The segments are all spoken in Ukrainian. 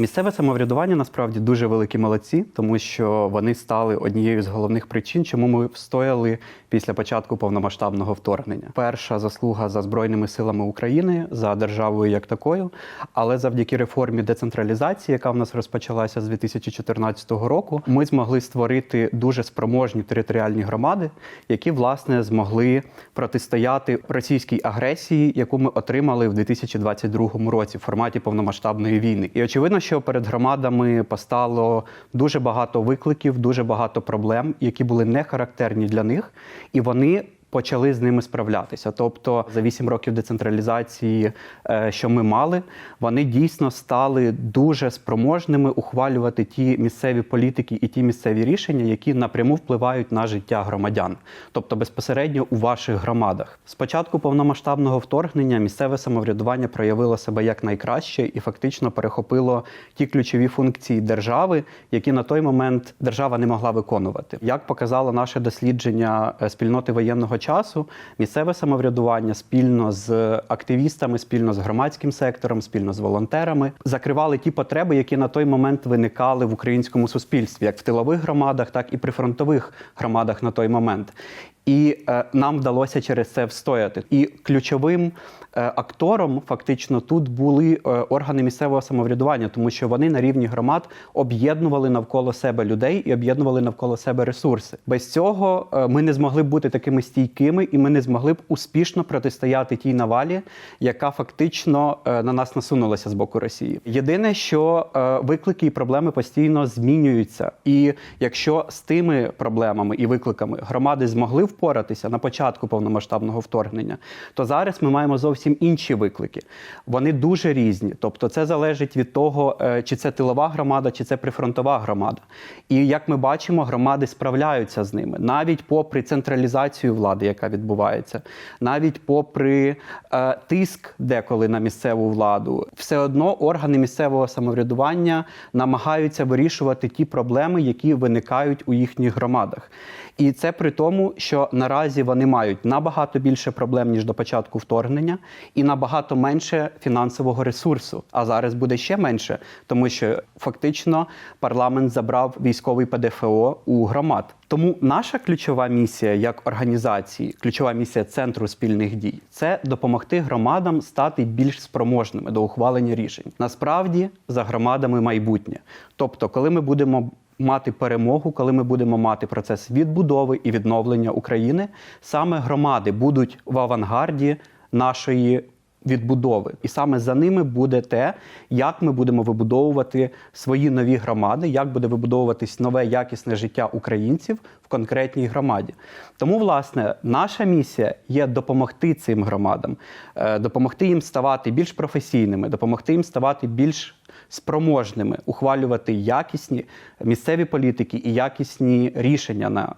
Місцеве самоврядування насправді дуже великі молодці, тому що вони стали однією з головних причин, чому ми встояли після початку повномасштабного вторгнення. Перша заслуга за збройними силами України за державою як такою, але завдяки реформі децентралізації, яка в нас розпочалася з 2014 року, ми змогли створити дуже спроможні територіальні громади, які власне змогли протистояти російській агресії, яку ми отримали в 2022 році в форматі повномасштабної війни. І очевидно, що перед громадами постало дуже багато викликів, дуже багато проблем, які були не характерні для них, і вони. Почали з ними справлятися. Тобто за 8 років децентралізації, е, що ми мали, вони дійсно стали дуже спроможними ухвалювати ті місцеві політики і ті місцеві рішення, які напряму впливають на життя громадян, тобто безпосередньо у ваших громадах. Спочатку повномасштабного вторгнення місцеве самоврядування проявило себе як найкраще і фактично перехопило ті ключові функції держави, які на той момент держава не могла виконувати. Як показало наше дослідження е, спільноти воєнного часу, місцеве самоврядування спільно з активістами, спільно з громадським сектором, спільно з волонтерами закривали ті потреби, які на той момент виникали в українському суспільстві, як в тилових громадах, так і прифронтових громадах на той момент. І е, нам вдалося через це встояти. І ключовим актором фактично тут були е, органи місцевого самоврядування, тому що вони на рівні громад об'єднували навколо себе людей і об'єднували навколо себе ресурси. Без цього е, ми не змогли бути такими стійкими, і ми не змогли б успішно протистояти тій навалі, яка фактично е, на нас насунулася з боку Росії. Єдине, що е, виклики і проблеми постійно змінюються, і якщо з тими проблемами і викликами громади змогли впоратися на початку повномасштабного вторгнення, то зараз ми маємо зовсім інші виклики. Вони дуже різні. Тобто, це залежить від того, е, чи це тилова громада, чи це прифронтова громада. І як ми бачимо, громади справляються з ними навіть попри централізацію влади, яка відбувається, навіть попри е, тиск деколи на місцеву владу, все одно органи місцевого самоврядування намагаються вирішувати ті проблеми, які виникають у їхніх громадах. І це при тому, що наразі вони мають набагато більше проблем ніж до початку вторгнення, і набагато менше фінансового ресурсу. А зараз буде ще менше, тому що фактично парламент забрав військовий ПДФО у громад. Тому наша ключова місія як організації, ключова місія центру спільних дій це допомогти громадам стати більш спроможними до ухвалення рішень. Насправді за громадами майбутнє. Тобто, коли ми будемо мати перемогу, коли ми будемо мати процес відбудови і відновлення України, саме громади будуть в авангарді нашої. Відбудови, і саме за ними буде те, як ми будемо вибудовувати свої нові громади, як буде вибудовуватись нове якісне життя українців в конкретній громаді. Тому, власне, наша місія є допомогти цим громадам, е, допомогти їм ставати більш професійними, допомогти їм ставати більш спроможними ухвалювати якісні місцеві політики і якісні рішення на.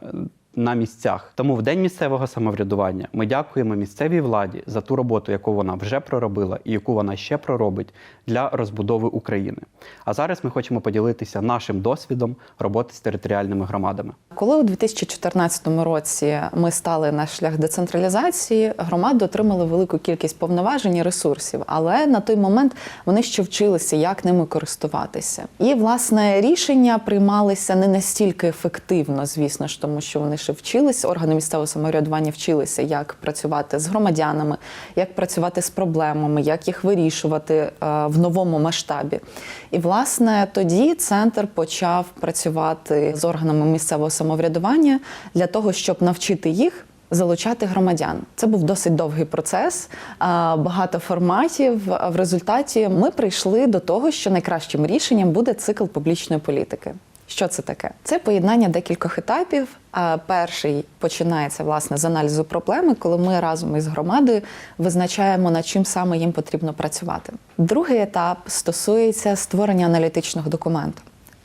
На місцях тому в день місцевого самоврядування ми дякуємо місцевій владі за ту роботу, яку вона вже проробила і яку вона ще проробить для розбудови України. А зараз ми хочемо поділитися нашим досвідом роботи з територіальними громадами. Коли у 2014 році ми стали на шлях децентралізації, громади отримали велику кількість повноважень і ресурсів, але на той момент вони ще вчилися, як ними користуватися. І власне рішення приймалися не настільки ефективно, звісно ж, тому що вони ще вчилися, органи місцевого самоврядування вчилися, як працювати з громадянами, як працювати з проблемами, як їх вирішувати е, в новому масштабі. І власне тоді центр почав працювати з органами місцевого самоврядування для того, щоб навчити їх. Залучати громадян це був досить довгий процес, багато форматів. В результаті ми прийшли до того, що найкращим рішенням буде цикл публічної політики. Що це таке? Це поєднання декількох етапів. Перший починається власне з аналізу проблеми, коли ми разом із громадою визначаємо, над чим саме їм потрібно працювати. Другий етап стосується створення аналітичного документу.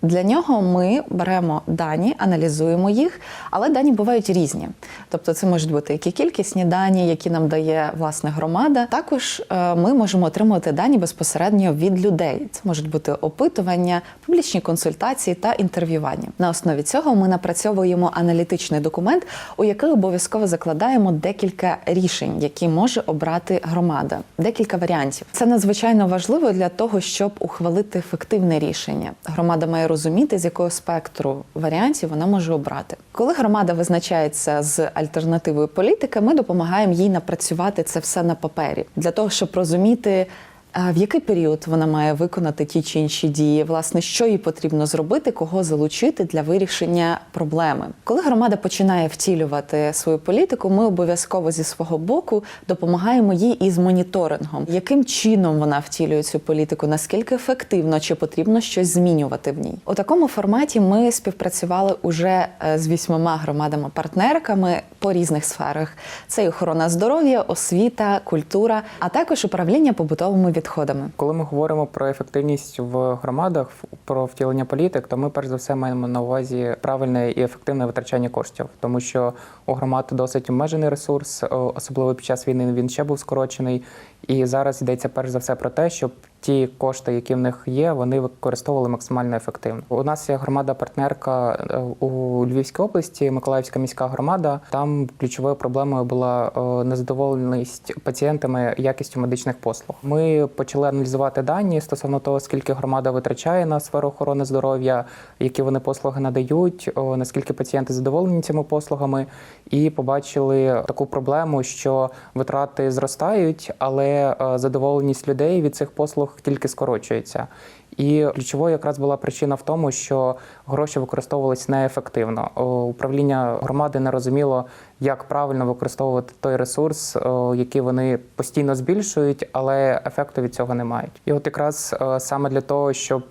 Для нього ми беремо дані, аналізуємо їх, але дані бувають різні. Тобто, це можуть бути які кількісні дані, які нам дає власне громада. Також е, ми можемо отримувати дані безпосередньо від людей. Це можуть бути опитування, публічні консультації та інтерв'ювання. На основі цього ми напрацьовуємо аналітичний документ, у який обов'язково закладаємо декілька рішень, які може обрати громада, декілька варіантів. Це надзвичайно важливо для того, щоб ухвалити ефективне рішення. Громада має розуміти, з якого спектру варіантів вона може обрати. Коли громада визначається з альтернативою політики, ми допомагаємо їй напрацювати це все на папері для того, щоб розуміти. В який період вона має виконати ті чи інші дії? Власне, що їй потрібно зробити, кого залучити для вирішення проблеми? Коли громада починає втілювати свою політику, ми обов'язково зі свого боку допомагаємо їй із моніторингом, яким чином вона втілює цю політику, наскільки ефективно чи потрібно щось змінювати в ній. У такому форматі ми співпрацювали уже е, з вісьмома громадами-партнерками по різних сферах: це і охорона здоров'я, освіта, культура, а також управління побутовими відходами. Коли ми говоримо про ефективність в громадах, про втілення політик, то ми перш за все маємо на увазі правильне і ефективне витрачання коштів, тому що у громад досить обмежений ресурс, особливо під час війни він ще був скорочений. І зараз йдеться перш за все про те, щоб ті кошти, які в них є, вони використовували максимально ефективно. У нас є громада-партнерка е, у Львівській області, Миколаївська міська громада. Там ключовою проблемою була е, незадоволеність пацієнтами якістю медичних послуг. Ми почали аналізувати дані стосовно того, скільки громада витрачає на сферу охорони здоров'я, які вони послуги надають, наскільки пацієнти задоволені цими послугами, і побачили таку проблему, що витрати зростають, але е, задоволеність людей від цих послуг тільки скорочується. І ключовою якраз була причина в тому, що гроші використовувалися неефективно. Управління громади не розуміло, як правильно використовувати той ресурс, який вони постійно збільшують, але ефекту від цього не мають. І от якраз е, саме для того, щоб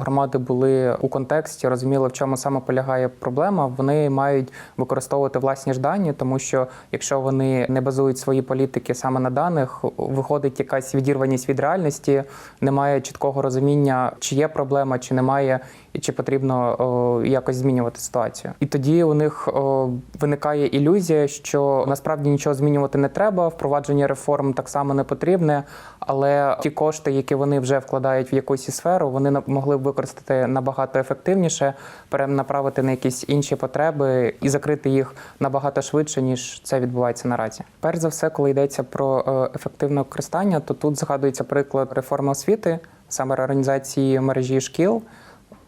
громади були у контексті, розуміли, в чому саме полягає проблема, вони мають використовувати власні ж дані, тому що якщо вони не базують свої політики саме на даних, виходить якась відірваність від реальності, немає чіткого розуміння, чи є проблема, чи немає, і чи потрібно о, якось змінювати ситуацію. І тоді у них о, виникає ілюзія, що насправді нічого змінювати не треба, впровадження реформ так само не потрібне, але ті кошти, які вони вже вкладають в якусь сферу, вони могли б використати набагато ефективніше, перенаправити на якісь інші потреби і закрити їх набагато швидше, ніж це відбувається наразі. Перш за все, коли йдеться про е, ефективне використання, то тут згадується приклад реформи освіти, саме реорганізації мережі шкіл.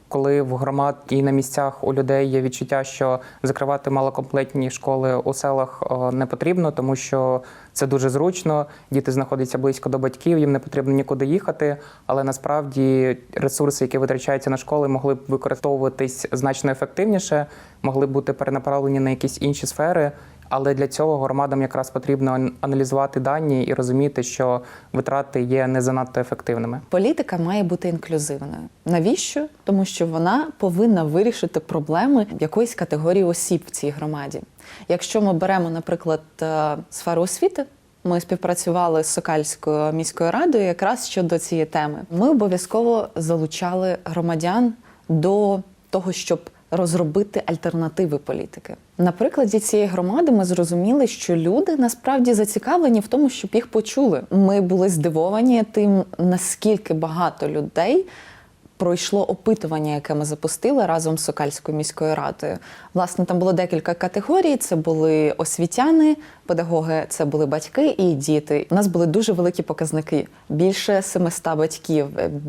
Коли в громад і на місцях у людей є відчуття, що закривати малокомплектні школи у селах не потрібно, тому що це дуже зручно. Діти знаходяться близько до батьків, їм не потрібно нікуди їхати. Але насправді ресурси, які витрачаються на школи, могли б використовуватись значно ефективніше, могли б бути перенаправлені на якісь інші сфери. Але для цього громадам якраз потрібно аналізувати дані і розуміти, що витрати є не занадто ефективними. Політика має бути інклюзивною. Навіщо? Тому що вона повинна вирішити проблеми якоїсь категорії осіб в цій громаді. Якщо ми беремо, наприклад, е, сферу освіти. Ми співпрацювали з Сокальською міською радою якраз щодо цієї теми. Ми обов'язково залучали громадян до того, щоб розробити альтернативи політики. На прикладі цієї громади ми зрозуміли, що люди насправді зацікавлені в тому, щоб їх почули. Ми були здивовані тим, наскільки багато людей пройшло опитування, яке ми запустили разом з Сокальською міською радою. Власне, там було декілька категорій: це були освітяни, педагоги, це були батьки і діти. У нас були дуже великі показники: більше 700 батьків,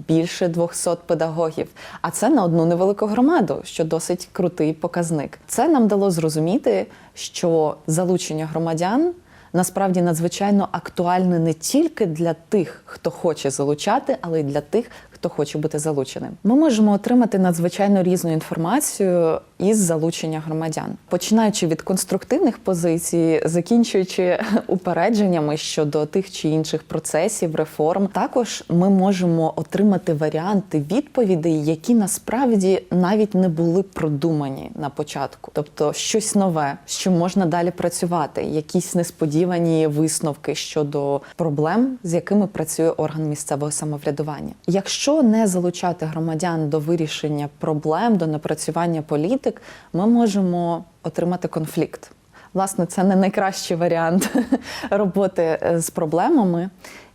більше 200 педагогів. А це на одну невелику громаду, що досить крутий показник. Це нам дало зрозуміти, що залучення громадян насправді надзвичайно актуальне не тільки для тих, хто хоче залучати, але й для тих, хто хоче бути залученим. Ми можемо отримати надзвичайно різну інформацію із залучення громадян, починаючи від конструктивних позицій, закінчуючи упередженнями щодо тих чи інших процесів, реформ, також ми можемо отримати варіанти відповідей, які насправді навіть не були продумані на початку, тобто щось нове, чим можна далі працювати, якісь несподівані висновки щодо проблем, з якими працює орган місцевого самоврядування. Якщо не залучати громадян до вирішення проблем, до напрацювання політик, ми можемо отримати конфлікт. Власне, це не найкращий варіант роботи е, з проблемами,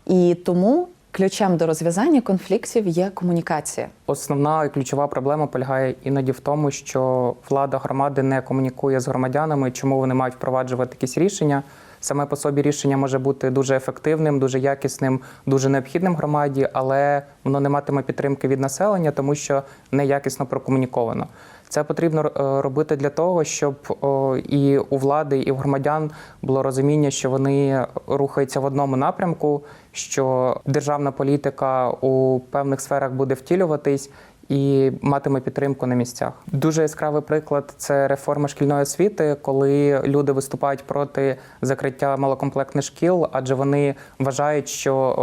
і тому ключем до розв'язання конфліктів є комунікація. Основна і ключова проблема полягає іноді в тому, що влада громади не комунікує з громадянами, чому вони мають впроваджувати якісь рішення. Саме по собі рішення може бути дуже ефективним, дуже якісним, дуже необхідним громаді, але воно не матиме підтримки від населення, тому що неякісно прокомуніковано. Це потрібно е, робити для того, щоб і у влади, і у громадян було розуміння, що вони рухаються в одному напрямку, що державна політика у певних сферах буде втілюватись. І матиме підтримку на місцях. Дуже яскравий приклад це реформа шкільної освіти, коли люди виступають проти закриття малокомплектних шкіл, адже вони вважають, що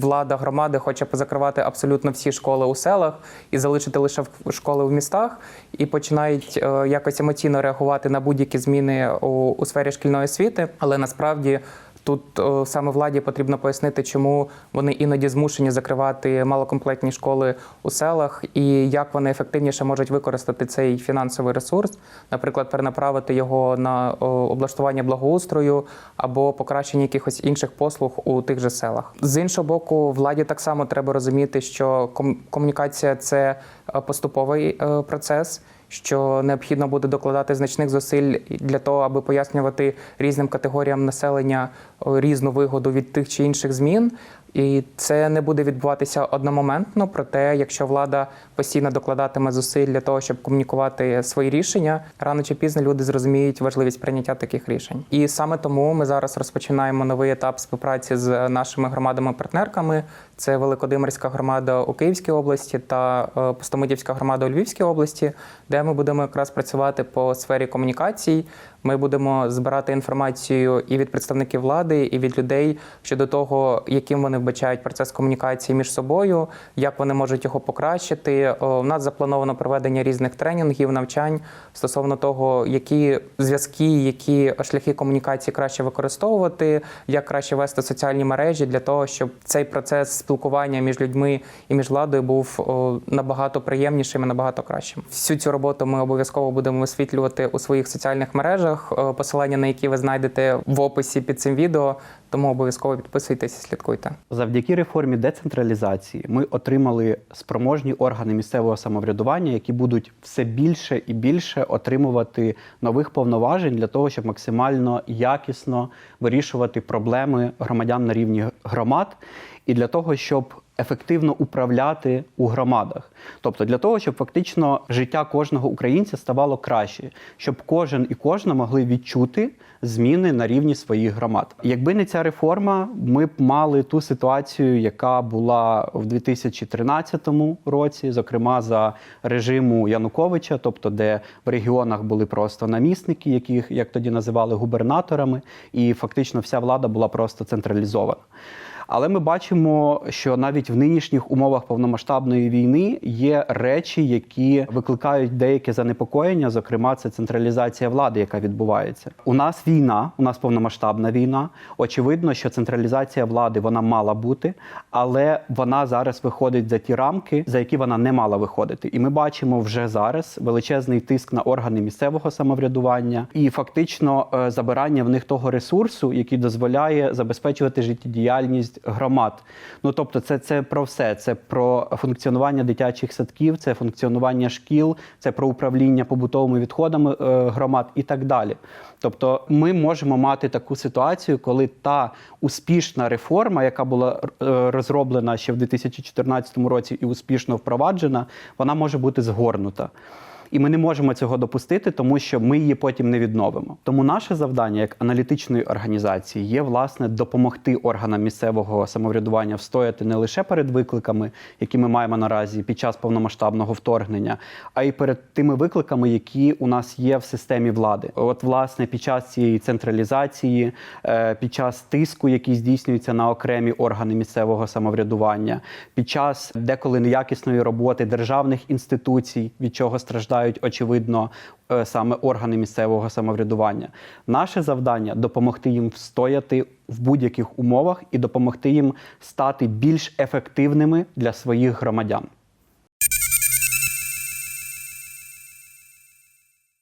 влада громади хоче позакривати абсолютно всі школи у селах і залишити лише школи в містах, і починають е, якось емоційно реагувати на будь-які зміни у, у сфері шкільної освіти, але насправді. Тут саме владі потрібно пояснити, чому вони іноді змушені закривати малокомплектні школи у селах, і як вони ефективніше можуть використати цей фінансовий ресурс, наприклад, перенаправити його на облаштування благоустрою або покращення якихось інших послуг у тих же селах. З іншого боку, владі так само треба розуміти, що ком- комунікація це е, поступовий е, процес що необхідно буде докладати значних зусиль для того, аби пояснювати різним категоріям населення різну вигоду від тих чи інших змін. І це не буде відбуватися одномоментно. Проте, якщо влада постійно докладатиме зусиль для того, щоб комунікувати свої рішення, рано чи пізно люди зрозуміють важливість прийняття таких рішень. І саме тому ми зараз розпочинаємо новий етап співпраці з нашими громадами-партнерками. Це Великодимирська громада у Київській області та е, Пустомитівська громада у Львівській області, де ми будемо якраз працювати по сфері комунікацій. Ми будемо збирати інформацію і від представників влади, і від людей щодо того, яким вони вбачають процес комунікації між собою, як вони можуть його покращити. У нас заплановано проведення різних тренінгів, навчань стосовно того, які зв'язки, які шляхи комунікації краще використовувати, як краще вести соціальні мережі для того, щоб цей процес спілкування між людьми і між владою був набагато приємнішим і набагато кращим. Всю цю роботу ми обов'язково будемо висвітлювати у своїх соціальних мережах, е, посилання на які ви знайдете в описі під цим відео. Тому обов'язково підписуйтесь слідкуйте. Завдяки реформі децентралізації ми отримали спроможні органи місцевого самоврядування, які будуть все більше і більше отримувати нових повноважень для того, щоб максимально якісно вирішувати проблеми громадян на рівні громад, і для того, щоб ефективно управляти у громадах, тобто для того, щоб фактично життя кожного українця ставало краще, щоб кожен і кожна могли відчути зміни на рівні своїх громад. Якби не ця реформа, ми б мали ту ситуацію, яка була в 2013 році, зокрема за режиму Януковича, тобто де в регіонах були просто намісники, яких як тоді називали губернаторами, і фактично вся влада була просто централізована. Але ми бачимо, що навіть в нинішніх умовах повномасштабної війни є речі, які викликають деяке занепокоєння. Зокрема, це централізація влади, яка відбувається. У нас війна, у нас повномасштабна війна. Очевидно, що централізація влади вона мала бути, але вона зараз виходить за ті рамки, за які вона не мала виходити. І ми бачимо вже зараз величезний тиск на органи місцевого самоврядування і фактично е, забирання в них того ресурсу, який дозволяє забезпечувати життєдіяльність громад. Ну тобто, це, це про все. Це про функціонування дитячих садків, це функціонування шкіл, це про управління побутовими відходами е, громад і так далі. Тобто, ми можемо мати таку ситуацію, коли та успішна реформа, яка була е, розроблена ще в 2014 році і успішно впроваджена, вона може бути згорнута. І ми не можемо цього допустити, тому що ми її потім не відновимо. Тому наше завдання як аналітичної організації є власне допомогти органам місцевого самоврядування встояти не лише перед викликами, які ми маємо наразі під час повномасштабного вторгнення, а й перед тими викликами, які у нас є в системі влади. От, власне, під час цієї централізації, е, під час тиску, який здійснюється на окремі органи місцевого самоврядування, під час деколи неякісної роботи державних інституцій, від чого страждають очевидно е, саме органи місцевого самоврядування. Наше завдання допомогти їм встояти в будь-яких умовах і допомогти їм стати більш ефективними для своїх громадян.